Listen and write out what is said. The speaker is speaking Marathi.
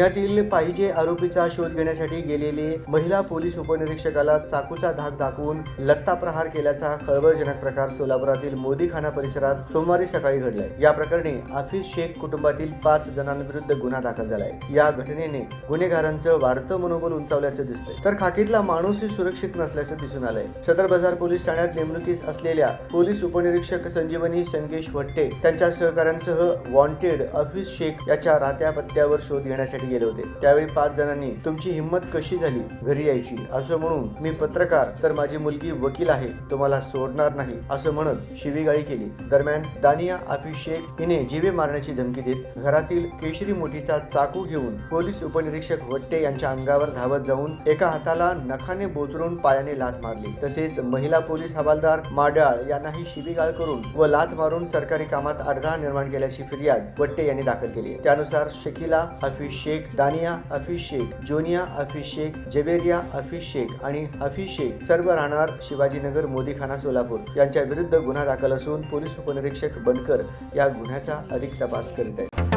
पुण्यातील पाहिजे आरोपीचा शोध घेण्यासाठी गेलेले महिला पोलीस उपनिरीक्षकाला चाकूचा धाक दाखवून लत्ता प्रहार केल्याचा खळबळजनक प्रकार सोलापुरातील मोदीखाना परिसरात सोमवारी सकाळी घडलाय. या प्रकरणी आफिज शेख कुटुंबातील पाच जणांविरुद्ध गुन्हा दाखल झालाय. या घटनेने गुन्हेगारांचं वाढतं मनोबल उंचावल्याचं दिसतंय. तर खाकीतला माणूसही सुरक्षित नसल्याचं दिसून आलंय. सदर बाजार पोलीस ठाण्यात नेमणुकीस असलेल्या पोलीस उपनिरीक्षक संजीवनी संकेश भट्टे त्यांच्या सहकाऱ्यांसह वॉन्टेड अफिस शेख याच्या राहत्या पत्त्यावर शोध घेण्यासाठी गेले होते. त्यावेळी पाच जणांनी तुमची हिंमत कशी झाली घरी यायची? असं म्हणून मी पत्रकार तर माझी मुलगी वकील आहे तुम्हाला सोडणार नाही असं म्हणत शिवीगाळी केली. दरम्यान दानिया आफिस शेख हिने जीवे मारण्याची धमकी देत घरातील केशरी मोठीचा चाकू घेऊन पोलीस उपनिरीक्षक वट्टे यांच्या अंगावर धावत जाऊन एका हाताला नखाने बोचरून पायाने लाथ मारली. तसेच महिला पोलीस हवालदार माडाळ यांनाही शिवीगाळ करून व लाथ मारून सरकारी कामात अडथळा निर्माण केल्याची फिर्याद वट्टे यांनी दाखल केली. त्यानुसार शकीला हफीज शेख दानिया हफीज शेख जोनिया हफीज शेख जबेरिया हफीज शेख आणि हफीज शेख सर्व राहणार शिवाजीनगर मोदीखाना सोलापूर. यांच्या विरुद्ध गुन्हा दाखल असून पोलीस उपनिरीक्षक बनकर या गुन्ह्याचा अधिक तपास करीत आहेत.